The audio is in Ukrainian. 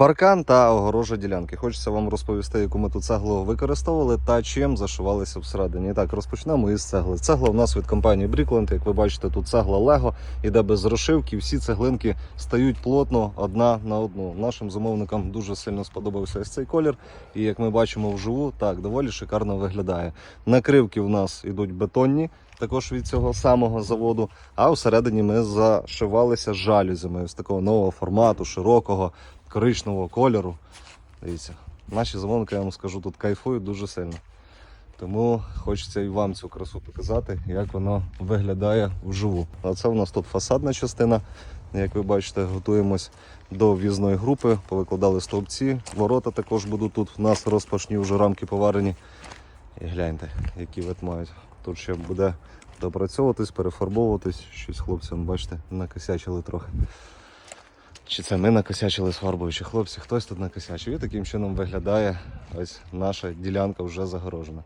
Паркан та огорожа ділянки. Хочеться вам розповісти, яку ми тут цеглу використовували та чим зашивалися всередині. І так, розпочнемо із цегли. Цегла у нас від компанії Брікленд. Як ви бачите, тут цегла Лего, іде без розшивки. Всі цеглинки стають плотно одна на одну. Нашим замовникам дуже сильно сподобався ось цей колір. І як ми бачимо вживу, так доволі шикарно виглядає. Накривки в нас ідуть бетонні. Також від цього самого заводу, а всередині ми зашивалися жалюзями з такого нового формату, широкого, коричневого кольору. Дивіться, наші замовники, я вам скажу, тут кайфують дуже сильно. Тому хочеться і вам цю красу показати, як воно виглядає вживу. А це у нас тут фасадна частина. Як ви бачите, готуємось до в'їзної групи, повикладали стовпці, ворота також будуть тут. У нас розпашні вже рамки поварені. І гляньте, які вид мають. Тут ще буде допрацьовуватись, перефарбовуватись. Щось хлопцям, бачите, накосячили трохи. Чи це ми накосячили з фарбою, чи хлопці, хтось тут накосячив. І таким чином виглядає ось наша ділянка вже загорожена.